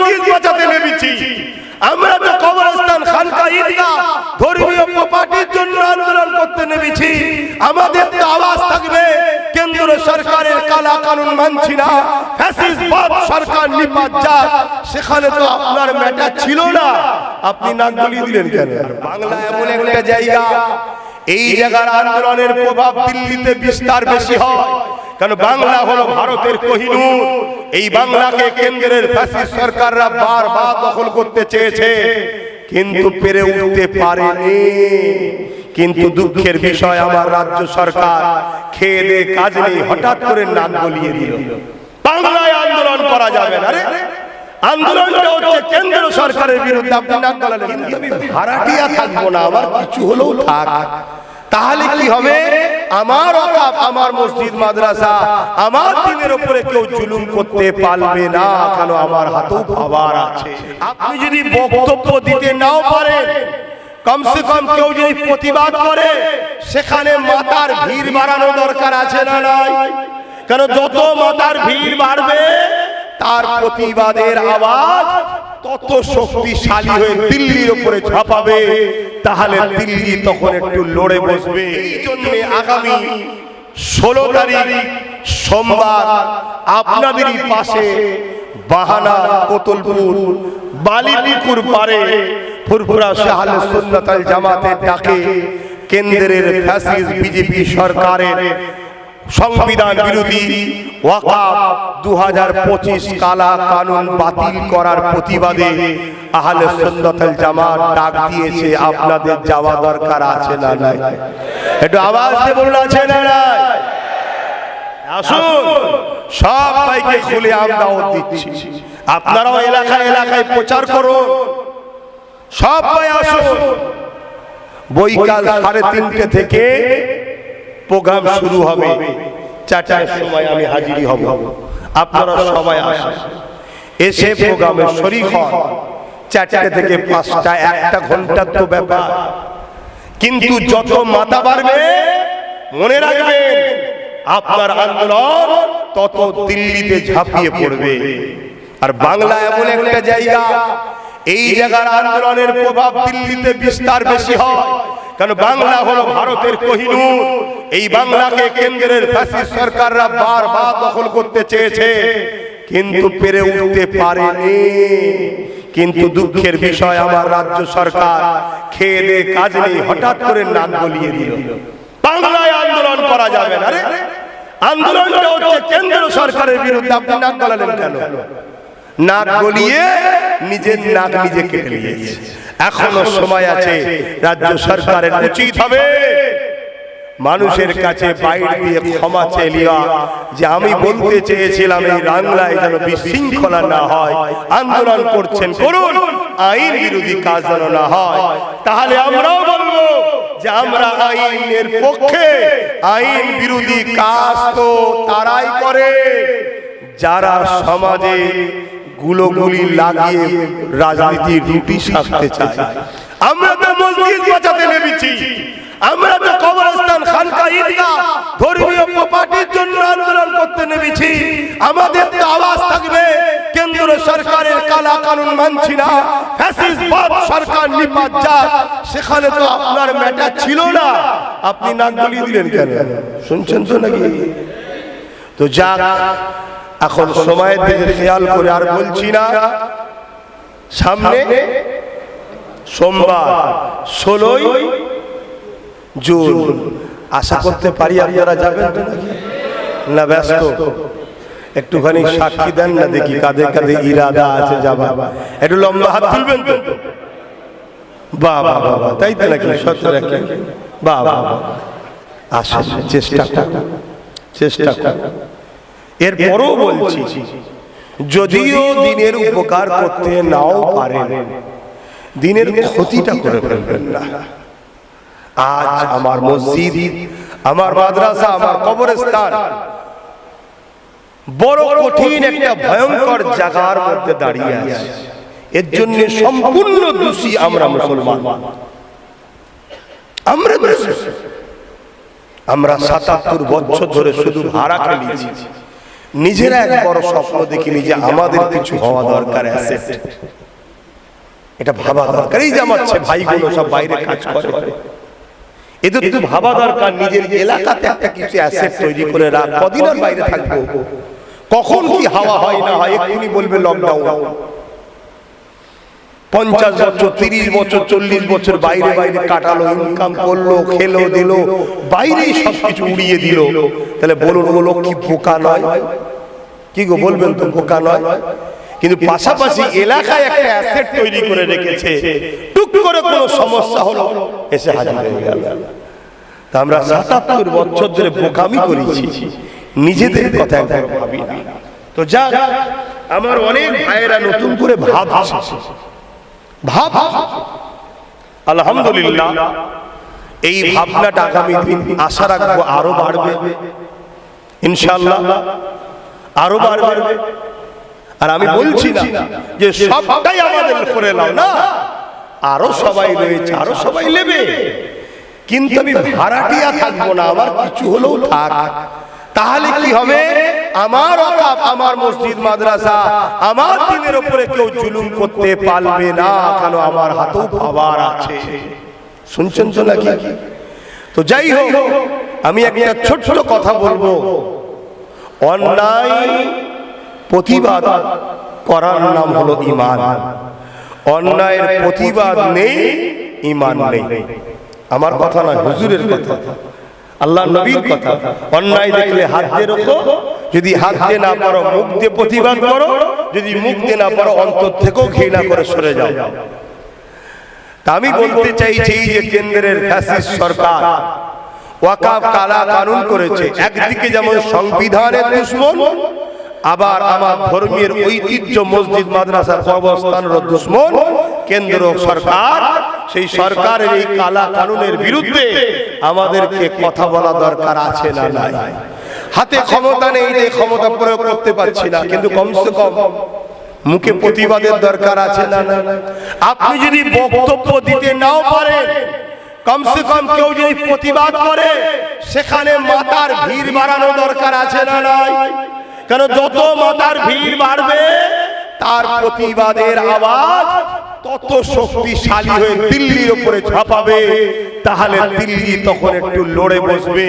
মসজিদ বাঁচাতে নেমেছি। আমরা তো কবরস্থান খানকা ঈদগাহ ধর্মীয় প্রপার্টির জন্য আন্দোলন করতে নেমেছি। আমাদের তো আওয়াজ থাকবে, কেন্দ্র সরকারের কালা কানুন মানছি না ফ্যাসিস্টবাদ সরকার নিপাত যাক। সেখানে তো আপনার ম্যাটার ছিল না। আপনি নাক গলিয়ে দিলেন কেন? বাংলা এমন একটা জায়গা, এই জায়গার আন্দোলনের প্রভাব দিল্লিতে বিস্তার বেশি হয়। কারণ বাংলা হলো ভারতের কোহিনূর। এই বাংলাকে কেন্দ্রের ফ্যাসিস্ট সরকাররা বারবার দখল করতে চেয়েছে। কিন্তু পেরে উঠতে পারেনি। কিন্তু দুঃখের বিষয়, আমার রাজ্য সরকার খেয়ে কাজ নেই, হঠাৎ করে নাক গলিয়ে দিল। বাংলায় আন্দোলন করা যাবে না রে। আন্দোলনটা হচ্ছে কেন্দ্র সরকারের বিরুদ্ধে। আপনি নাক গলালেন কিন্তু আমি ভাড়াটিয়া থাকব না, আমার কিছু হলেও থাক। তাহলে কি হবে? আমার অকাপ আমার মসজিদ, মাদ্রাসা, আমার দিনের উপরে কেউ জুলুম করতে পারবে না, কেন আমার হাতেও খাবার আছে? আপনি যদি বক্তব্য দিতে নাও পারেন, কমসে কম কেউ যদি প্রতিবাদ করে, সেখানে মাতার ভিড় বাড়ানো দরকার আছে না নাই? কেন যত মাতার ভিড় বাড়বে, তার প্রতিবাদের আওয়াজ তত শক্তিশালী হয়ে দিল্লির উপরে ঝাঁপাবে, তাহলে দিল্লি তখন একটু লড়ে বসবে। আগামী ষোলো তারিখ সোমবার আপনাদেরই পাশে বাহানা, কোতলপুর বালিপুর পারে ফুরফুরা শাহালে সুন্নাতাল জামাতের ডাকে কেন্দ্রের ফ্যাসিস্ট বিজেপি সরকারের সংবিধান বিরোধী ওয়াকাফ দু হাজার পঁচিশ কালা কানুন বাতিল করার প্রতিবাদে আহলে সুন্নাতুল জামাত ডাক দিয়েছে, আপনাদের যাওয়া দরকার আছে না নাই? একটু আওয়াজ দিয়ে বলুন, আছে না নাই? আসুন, সব ভাইকে খুলে আমরা দিচ্ছি। আপনারাও এলাকায় এলাকায় প্রচার করুন। সব ভাই আসুন। বৈকাল সাড়ে তিনটে থেকে প্রোগ্রাম শুরু হবে। চারটার সময় আমি হাজিরি হব। আপনারা সবাই আসেন। এসে প্রোগ্রামে শরীর হন চারটে থেকে পাঁচটা একটা ঘণ্টার তো ব্যাপার। কিন্তু যত মাথা বাড়বে মনে রাখবেন আপনার আন্দোলন তত দিল্লিতে ঝাঁপিয়ে পড়বে। আর বাংলা এমন একটা জায়গা এই জায়গার আন্দোলনের প্রভাব দিল্লিতে বিস্তার বেশি হয়। কারণ বাংলা হলো ভারতের কোহিনূর। এই বাংলাকে কেন্দ্রের ফ্যাসিস্ট সরকাররা বারবার দখল করতে চেয়েছে। কিন্তু পেরে উঠতে পারেনি। কিন্তু দুঃখের বিষয়, আমার রাজ্য সরকার খেয়ে কাজ নেই, হঠাৎ করে নাক বলিয়ে দিল। বাংলায় আন্দোলন করা যাবে না আন্দোলনটা হচ্ছে কেন্দ্র সরকারের বিরুদ্ধে। আপনি নাক গলালেন কেন? নাক গলিয়ে নিজের নাক নিজে কেটে নিয়েছে। এখনও সময় আছে। রাজ্য সরকারের উচিত হবে। মানুষের কাছে বাইরে দিয়ে ক্ষমা চেয়ে নেওয়া যে আমি বলতে চেয়েছিলাম এই বাংলায় যেন বিশৃঙ্খলা না হয়। আন্দোলন করছেন করুন। আইন বিরোধী কাজ যেন না হয়। তাহলে আমরাও বলব যে আমরা আইনের পক্ষে আইন বিরোধী কাজ তো তারাই করে। যারা সমাজে গুলোগুলি লাগিয়ে রাজনীতির রুটি সাজতে চায় আমরা তো মসজিদ বাঁচাতে নেমেছি। আমরা তো কবরস্থান খানকা ঈদগাহ ধর্মীয় প্রপার্টির জন্য আন্দোলন করতে নেমেছি। আমাদের তো আওয়াজ থাকবে কেন্দ্র সরকারের কালা কানুন মানছি না। ফ্যাসিস্টবাদ সরকার নিপাত যাক। সেখানে তো আপনার ম্যাটার ছিল না। আপনি নাক গলিয়ে দিলেন কেন? শুনছেন তো নাকি? তো যাক এখন সময়ের দিকে খেয়াল করে আর বলছি না। সামনে সোমবার ষোলোই জুন। আশা করতে পারি আপনারা যাবেন না ব্যস্ত। একটুখানি সাক্ষী দেন না দেখি কাদের কাদের ইরাদা আছে যাবা একটু লম্বা হাত তুলবেন তো? বাহ বাহ, তাই তো নাকি? সত্য বাহ বাহ। চেষ্টা চেষ্টা এরপরও বলছি, যদিও দিনের উপকার করতে নাও পারেন, দিনের ক্ষতিটা করে ফেলবেন না। আজ আমার মসজিদ, আমার মাদ্রাসা, আমার কবরস্থান বড় কঠিন একটা ভয়ঙ্কর জায়গার মধ্যে দাঁড়িয়ে আছে। এর জন্য সম্পূর্ণ দোষী আমরা মুসলমান। আমরা আমরা সাতাত্তর বছর ধরে শুধু ভাড়া খেলিয়েছি নিজেরা এক বড় স্বপ্ন দেখিনি যে আমাদের কিছু হওয়া দরকার অ্যাসেট এটা ভাবা দরকার। এই যে আমার ভাইগুলো সব বাইরে কাজ করে। এদের তো ভাবা দরকার নিজের এলাকাতে একটা কিছু অ্যাসেট তৈরি করে রাখ। কদিন আর বাইরে থাকব? কখন কি হাওয়া হয় না হয়? এক্ষুনি বলবে লকডাউন পঞ্চাশ বছর তিরিশ বছর চল্লিশ বছর বাইরে বাইরে কাটালো ইনকাম করল খেলো দিল বাইরেই সবকিছু উড়িয়ে দিল। তাহলে বলুন লোক কি বোকা নয়? কি গো বলবেন তো বোকা নয়? কিন্তু পাশাপাশি এলাকায় একটা অ্যাসেট তৈরি করে রেখেছে। টুক করে কোনো সমস্যা হলো এসে হাজির হয়ে গেল। তা আমরা সাতাত্তর বছর ধরে বোকামি করেছি। নিজেদের কথা একবার ভাবি না। তো যা আমার অনেক ভাইয়েরা নতুন করে ভাবছে। ভাব। আলহামদুলিল্লাহ এই ভাবনাটা আগামী দিন আশা রাখব আরও বাড়বে। ইনশাল্লাহ আরও বাড়বে। আর আমি বলছি না যে সবটাই আমাদের করে নাও না। আরও সবাই রয়েছে আরও সবাই নেবে। কিন্তু আমি ভাড়াটিয়া থাকব না আমার কিছু হলেও থাক। তাহলে কি হবে? আমার অকাপ আমার মসজিদ, মাদ্রাসা, আমার দিনের উপরে কেউ জুলুম করতে পারবে না, কেন আমার হাতেও পাওয়ার আছে। শুনছেন তো নাকি? তো যাই হোক, আমি একটা ছোট্ট কথা বলব। অন্যায় প্রতিবাদ করার নাম হলো ইমান অন্যায়ের প্রতিবাদ নেই ইমান নেই। আমার কথা না হুজুরের কথা। আল্লাহ নবীর কথা। অন্যায় দেখলে হাত দিয়ে রোখো। যদি হাত দিয়ে না পারো মুখ দিয়ে প্রতিবাদ করো। যদি মুখ দিয়ে না পারো অন্তর থেকেও ঘৃণা করে সরে যাও। আমি বলতে চাইছি যে কেন্দ্রের ফ্যাসিস্ট সরকার ওয়াকাফ কালা কানুন করেছে। একদিকে যেমন সংবিধানের দুশ্মন আবার আমার ধর্মের ঐতিহ্য মসজিদ মাদ্রাসার অবস্থানের দুশ্মন কেন্দ্র সরকার। সেই সরকারের এই কালা কানুনের বিরুদ্ধে আমাদেরকে কথা বলা দরকার আছে না নাই। হাতে ক্ষমতা নেই যে ক্ষমতা প্রয়োগ করতে পারছি না। কিন্তু কমসে কম মুখে প্রতিবাদের দরকার আছে না? না? আপনি যদি বক্তব্য দিতে নাও পারেন কমসে কম কেউ যদি প্রতিবাদ করে সেখানে মাতার ভিড় বাড়ানো দরকার আছে না নাই? কেন যত মাতার ভিড় বাড়বে তার প্রতিবাদের আওয়াজ তত শক্তিশালী হয়ে দিল্লির উপরে ঝাঁপাবে। তাহলে দিল্লি তখন একটু লড়ে বসবে।